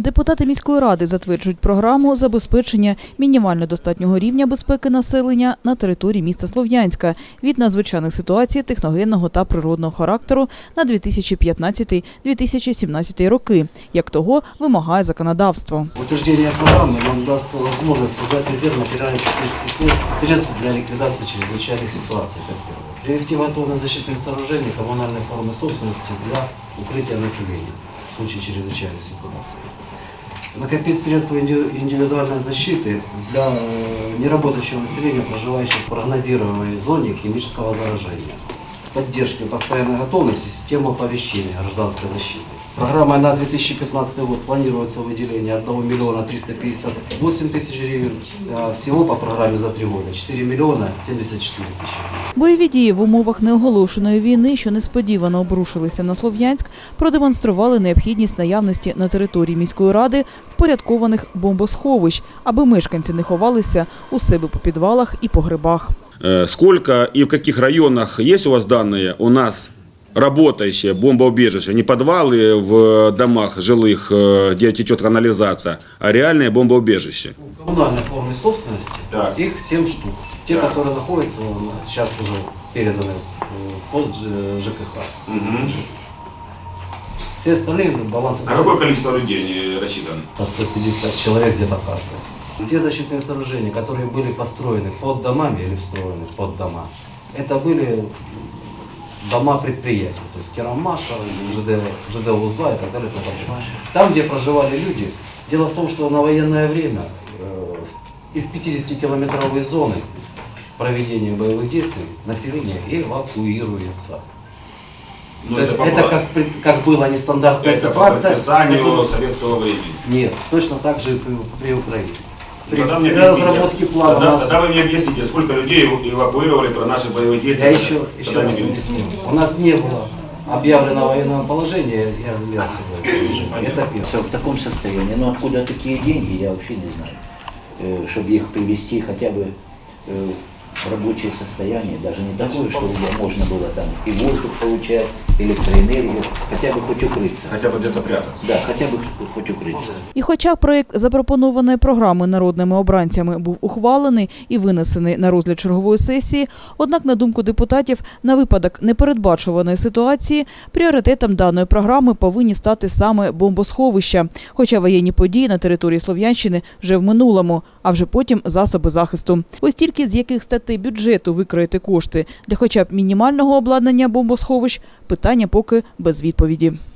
Депутати міської ради затверджують програму забезпечення мінімально достатнього рівня безпеки населення на території міста Слов'янська від надзвичайних ситуацій техногенного та природного характеру на 2015-2017 роки, як того вимагає законодавство. Утверждение программы нам даст возможность создать резерв материально-технических средств, средств для ликвидации чрезвычайных ситуаций. Это первое. Привести в готовность защитные сооружения коммунальной формы собственности для укрытия населения в случае чрезвычайной ситуации. Накопить средства инди- индивидуальной защиты для э, неработающего населения, проживающего в прогнозируемой зоне химического заражения. Поддержки постоянной готовности системы оповещения гражданской защиты. Программой на 2015 год планируется выделение 1 миллиона 358 тысяч гривен. А Всего по программе за три года 4 миллиона 74 тысячи. Бойові дії в умовах неоголошеної війни, що несподівано обрушилися на Слов'янськ, продемонстрували необхідність наявності на території міської ради впорядкованих бомбосховищ, аби мешканці не ховалися у себе по підвалах і погребах. Э, Сколько и в каких районах есть у вас данные? У нас работающие бомбоубежища, не подвалы в домах жилых, э, где течет канализация, а реальные бомбоубежища. В коммунальной форме собственности Так. их 7 штук. Те, Так. которые находятся, ну, сейчас уже переданы э, под ЖКХ. Все остальные ну, балансы... количество людей рассчитано? по 150 человек где-то каждый. Все защитные сооружения, которые были построены под домами или встроены под дома, это были дома предприятий, то есть керамаша, ЖД, ЖД узла и так далее. Там, где проживали люди, дело в том, что на военное время э, из 50-километровой зоны проведения боевых действий население эвакуируется. Ну, То есть это как, как была нестандартная ситуация. которую- советского времени. нет, точно так же и при, при Украине. При, Тогда разработке плана Тогда, нас- тогда вы мне объясните, сколько людей эвакуировали про наши боевые я действия? еще, еще Тогда раз объясню. У нас не было объявлено военного положения, я ввел сегодня. Это первое. Все в таком состоянии. Но откуда такие деньги, я вообще не знаю. Э, Чтобы их привести хотя бы э, в рабочее состояние, даже не такое, чтобы можно было там и воздух получать, электроэнергию, хотя бы хоть укрыться. Хотя бы где-то прятаться. Да, хотя бы хоть укрыться. І хоча проєкт запропонованої програми народними обранцями був ухвалений і винесений на розгляд чергової сесії, однак, на думку депутатів, на випадок непередбачуваної ситуації пріоритетом даної програми повинні стати саме бомбосховища, хоча воєнні події на території Слов'янщини вже в минулому, а вже потім засоби захисту. Ось тільки з яких статей бюджету викроїти кошти для хоча б мінімального обладнання бомбосховищ – питання поки без відповіді.